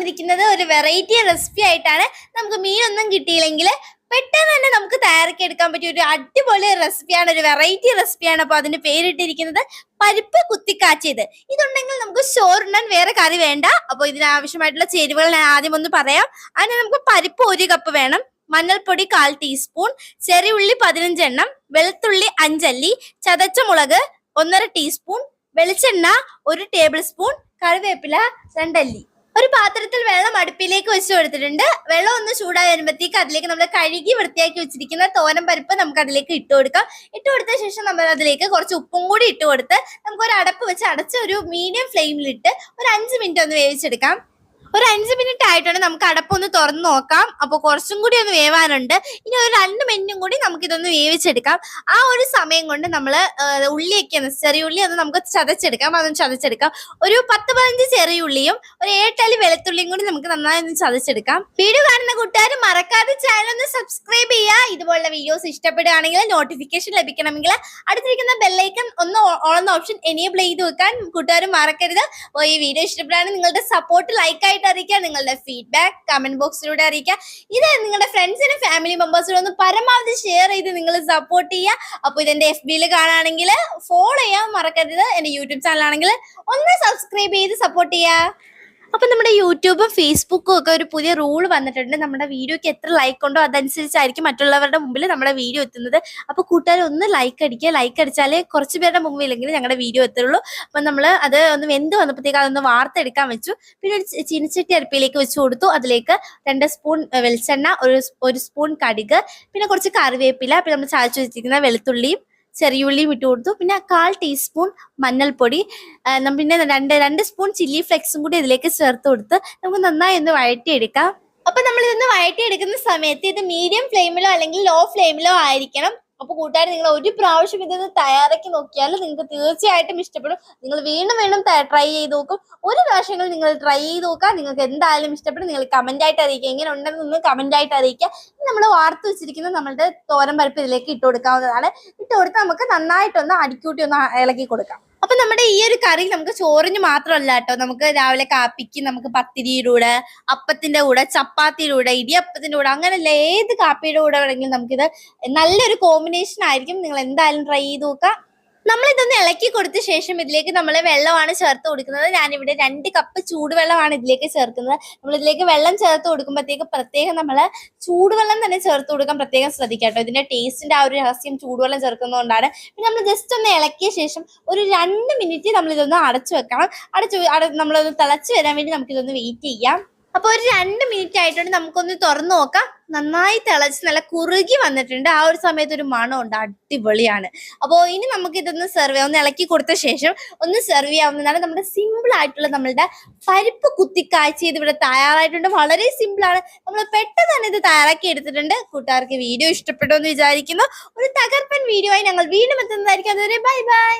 വന്നിരിക്കുന്നത് ഒരു variety recipe ആയിട്ടാണ്. നമുക്ക് മീനൊന്നും കിട്ടിയില്ലെങ്കിൽ പെട്ടെന്ന് തന്നെ നമുക്ക് തയ്യാറാക്കി എടുക്കാൻ പറ്റിയ ഒരു അടിപൊളി റെസിപ്പിയാണ് ഒരു വെറൈറ്റി റെസിപ്പിയാണ് അപ്പോൾ അതിന് പേരിട്ടിരിക്കുന്നത് പരിപ്പ് കുത്തിക്കാച്ചിയത് ഇതുണ്ടെങ്കിൽ നമുക്ക് ചോറുണ്ണാൻ വേറെ കറി വേണ്ട. അപ്പോൾ ഇതിനാവശ്യമായിട്ടുള്ള ചേരുവകൾ ഞാൻ ആദ്യം ഒന്ന് പറയാം. അതിന് നമുക്ക് പരിപ്പ് ഒരു കപ്പ് വേണം. മഞ്ഞൾപ്പൊടി കാൽ ടീസ്പൂൺ ചെറിയ ഉള്ളി പതിനഞ്ചെണ്ണം വെളുത്തുള്ളി അഞ്ചല്ലി. ചതച്ച മുളക് ഒന്നര ടീസ്പൂൺ വെളിച്ചെണ്ണ ഒരു ടേബിൾ സ്പൂൺ കറിവേപ്പില രണ്ടല്ലി. ഒരു പാത്രത്തിൽ വെള്ളം അടുപ്പിലേക്ക് വെച്ച് കൊടുത്തിട്ടുണ്ട്. വെള്ളം ഒന്ന് ചൂടായി വരുമ്പോഴത്തേക്ക് അതിലേക്ക് നമ്മൾ കഴുകി വൃത്തിയാക്കി വെച്ചിരിക്കുന്ന തോരൻ പരിപ്പ് നമുക്ക് അതിലേക്ക് ഇട്ട് കൊടുക്കാം. ഇട്ട് കൊടുത്ത ശേഷം നമ്മൾ അതിലേക്ക് കുറച്ച് ഉപ്പും കൂടി ഇട്ട് കൊടുത്ത് നമുക്ക് ഒരു അടപ്പ് വെച്ച് അടച്ച് ഒരു മീഡിയം ഫ്ലെയിമിലിട്ട് ഒരു അഞ്ച് മിനിറ്റ് ഒന്ന് വേവിച്ചെടുക്കാം. ഒരു അഞ്ച് മിനിറ്റ് ആയിട്ടുണ്ട്. നമുക്ക് അടപ്പൊന്ന് തുറന്നു നോക്കാം. അപ്പോൾ കുറച്ചും കൂടി ഒന്ന് വേവാനുണ്ട്. ഇനി ഒരു രണ്ട് മിനിറ്റും കൂടി നമുക്ക് ഇതൊന്ന് വേവിച്ചെടുക്കാം. ആ ഒരു സമയം കൊണ്ട് നമ്മൾ ഉള്ളിയൊക്കെ ഒന്ന് ചെറിയ ഉള്ളി ഒന്ന് നമുക്ക് ചതച്ചെടുക്കാം. അതൊന്ന് ചതച്ചെടുക്കാം. ഒരു പത്ത് പതിനഞ്ച് ചെറിയ ഉള്ളിയും ഒരു ഏട്ടലി വെളുത്തുള്ളിയും കൂടി നമുക്ക് നന്നായി ഒന്ന് ചതച്ചെടുക്കാം. വീഡിയോ കാണുന്ന കൂട്ടുകാർ മറക്കാതെ ചാനൽ ഒന്ന് സബ്സ്ക്രൈബ് ചെയ്യുക. ഇതുപോലുള്ള വീഡിയോസ് ഇഷ്ടപ്പെടുകയാണെങ്കിൽ നോട്ടിഫിക്കേഷൻ ലഭിക്കണമെങ്കിൽ അടുത്തിരിക്കുന്ന ബെല്ലൈക്കൺ ഒന്ന് ഓൺ ഓപ്ഷൻ എനേബിൾ ചെയ്ത് വെക്കാൻ കൂട്ടുകാർ മറക്കരുത്. ഈ വീഡിയോ ഇഷ്ടപ്പെടുകയാണെങ്കിൽ നിങ്ങളുടെ സപ്പോർട്ട് ലൈക്ക് ആയിട്ട് അറിയിക്കുക നിങ്ങളുടെ ഫീഡ്ബാക്ക് കമന്റ് ബോക്സിലൂടെ അറിയിക്കുക. ഇത് നിങ്ങളുടെ ഫ്രണ്ട്സിനും ഫാമിലി മെമ്പേഴ്സിനും ഒന്ന് പരമാവധി ഷെയർ ചെയ്ത് നിങ്ങൾ സപ്പോർട്ട് ചെയ്യുക. അപ്പോൾ ഇതെന്റെ എഫ് ബിയിൽ കാണുകയാണെങ്കിൽ ഫോളോ ചെയ്യാൻ മറക്കരുത്. എന്റെ യൂട്യൂബ് ചാനലാണെങ്കിൽ ഒന്ന് സബ്സ്ക്രൈബ് ചെയ്ത് സപ്പോർട്ട് ചെയ്യുക. അപ്പൊ നമ്മുടെ യൂട്യൂബും ഫേസ്ബുക്കും ഒക്കെ ഒരു പുതിയ റൂൾ വന്നിട്ടുണ്ട്. നമ്മുടെ വീഡിയോക്ക് എത്ര ലൈക്ക് ഉണ്ടോ അതനുസരിച്ചായിരിക്കും മറ്റുള്ളവരുടെ മുമ്പിൽ നമ്മുടെ വീഡിയോ എത്തുന്നത്. അപ്പൊ കൂട്ടുകാർ ഒന്ന് ലൈക്ക് അടിക്കുക. ലൈക്ക് അടിച്ചാലേ കുറച്ച് പേരുടെ മുമ്പിലെങ്കിലും ഞങ്ങളുടെ വീഡിയോ എത്തുള്ളൂ. അപ്പൊ നമ്മൾ അത് ഒന്ന് വെന്ത് വന്നപ്പോഴത്തേക്ക് അതൊന്ന് വാർത്തെടുക്കാൻ വെച്ചു. പിന്നെ ഒരു ചീനച്ചട്ടി അടുപ്പിലേക്ക് വെച്ച് കൊടുത്തു. അതിലേക്ക് രണ്ട് സ്പൂൺ വെളിച്ചെണ്ണ ഒരു ഒരു സ്പൂൺ കടുക് പിന്നെ കുറച്ച് കറിവേപ്പില പിന്നെ നമ്മൾ ചായച്ചു വെച്ചിരിക്കുന്ന വെളുത്തുള്ളിയും ചെറിയുള്ളിയും ഇട്ട് കൊടുത്തു. പിന്നെ കാൽ ടീസ്പൂൺ മഞ്ഞൾപ്പൊടി പിന്നെ രണ്ട് രണ്ട് സ്പൂൺ ചില്ലി ഫ്ലെക്സും കൂടി ഇതിലേക്ക് ചേർത്ത് കൊടുത്ത് നമുക്ക് നന്നായി ഒന്ന് വഴറ്റിയെടുക്കാം. അപ്പൊ നമ്മൾ ഇതൊന്ന് വഴറ്റിയെടുക്കുന്ന സമയത്ത് ഇത് മീഡിയം ഫ്ലെയിമിലോ അല്ലെങ്കിൽ ലോ ഫ്ലെയിമിലോ ആയിരിക്കണം. അപ്പൊ കൂട്ടുകാർ നിങ്ങൾ ഒരു പ്രാവശ്യം ഇതൊന്ന് തയ്യാറാക്കി നോക്കിയാൽ നിങ്ങൾക്ക് തീർച്ചയായിട്ടും ഇഷ്ടപ്പെടും. നിങ്ങൾ വീണ്ടും വീണ്ടും ട്രൈ ചെയ്ത് നോക്കും. ഒരു പ്രാവശ്യങ്ങൾ നിങ്ങൾ ട്രൈ ചെയ്ത് നോക്കുക. നിങ്ങൾക്ക് എന്തായാലും ഇഷ്ടപ്പെടും. നിങ്ങൾ കമന്റ് ആയിട്ട് അറിയിക്കുക. എങ്ങനെ ഉണ്ടെന്ന് നിങ്ങൾ കമന്റ് ആയിട്ട് അറിയിക്കുക. നമ്മൾ വാർത്ത് വെച്ചിരിക്കുന്ന നമ്മളുടെ തോരൻ പരിപ്പ് ഇതിലേക്ക് ഇട്ട് കൊടുക്കാവുന്നതാണ്. ഇട്ട് കൊടുത്ത് നമുക്ക് നന്നായിട്ടൊന്ന് അടിക്കൂട്ടി ഒന്ന് ഇളക്കി കൊടുക്കാം. അപ്പൊ നമ്മുടെ ഈ ഒരു കറി നമുക്ക് ചോറിന് മാത്രമല്ല കേട്ടോ. നമുക്ക് രാവിലെ കാപ്പിക്ക് നമുക്ക് പത്തിരിയുടെ കൂടെ അപ്പത്തിന്റെ കൂടെ ചപ്പാത്തിയുടെ ഇടിയപ്പത്തിന്റെ കൂടെ അങ്ങനെയല്ല ഏത് കാപ്പിയുടെ കൂടെ വേണമെങ്കിലും നമുക്കിത് നല്ലൊരു കോമ്പിനേഷൻ ആയിരിക്കും. നിങ്ങൾ എന്തായാലും ട്രൈ ചെയ്ത് നോക്കുക. നമ്മൾ ഇതൊന്ന് ഇളക്കി കൊടുത്ത ശേഷം ഇതിലേക്ക് നമ്മൾ വെള്ളമാണ് ചേർത്ത് കൊടുക്കുന്നത്. ഞാനിവിടെ രണ്ട് കപ്പ് ചൂടുവെള്ളമാണ് ഇതിലേക്ക് ചേർക്കുന്നത്. നമ്മൾ ഇതിലേക്ക് വെള്ളം ചേർത്ത് കൊടുക്കുമ്പോഴത്തേക്ക് പ്രത്യേകം നമ്മൾ ചൂടുവെള്ളം തന്നെ ചേർത്ത് കൊടുക്കാൻ പ്രത്യേകം ശ്രദ്ധിക്കാം ഇതിന്റെ ടേസ്റ്റിന്റെ ആ ഒരു രഹസ്യം ചൂടുവെള്ളം ചേർക്കുന്നതുകൊണ്ടാണ്. പിന്നെ നമ്മൾ ജസ്റ്റ് ഒന്ന് ഇളക്കിയ ശേഷം ഒരു രണ്ട് മിനിറ്റ് നമ്മൾ ഇതൊന്ന് അടച്ചു വെക്കണം. അടച്ചു അട- നമ്മളൊന്ന് തിളച്ച് വരാൻ വേണ്ടി നമുക്കിതൊന്ന് വെയിറ്റ് ചെയ്യാം. അപ്പൊ ഒരു രണ്ട് മിനിറ്റ് ആയിട്ടുണ്ട്. നമുക്കൊന്ന് തുറന്നു നോക്കാം. നന്നായി തിളച്ച് നല്ല കുറുകി വന്നിട്ടുണ്ട്. ആ ഒരു സമയത്ത് ഒരു മണം ഉണ്ട് അടിപൊളിയാണ്. അപ്പോൾ ഇനി നമുക്ക് ഇതൊന്ന് സെർവ് ചെയ്യാം. ഒന്ന് ഇളക്കി കൊടുത്ത ശേഷം ഒന്ന് സെർവ് ചെയ്യാവുന്നതാണ് നമ്മുടെ സിമ്പിൾ ആയിട്ടുള്ള നമ്മളുടെ പരിപ്പ് കുത്തിക്കാഴ്ച ഇത് ഇവിടെ തയ്യാറായിട്ടുണ്ട്. വളരെ സിമ്പിൾ ആണ്. നമ്മൾ പെട്ടെന്ന് തന്നെ ഇത് തയ്യാറാക്കി എടുത്തിട്ടുണ്ട്. കൂട്ടുകാർക്ക് വീഡിയോ ഇഷ്ടപ്പെട്ടു എന്ന് വിചാരിക്കുന്നു. ഒരു തകർപ്പൻ വീഡിയോ ആയി ഞങ്ങൾ വീണ്ടും എത്തുന്നതായിരിക്കും. അതുവരെ ബൈ ബൈ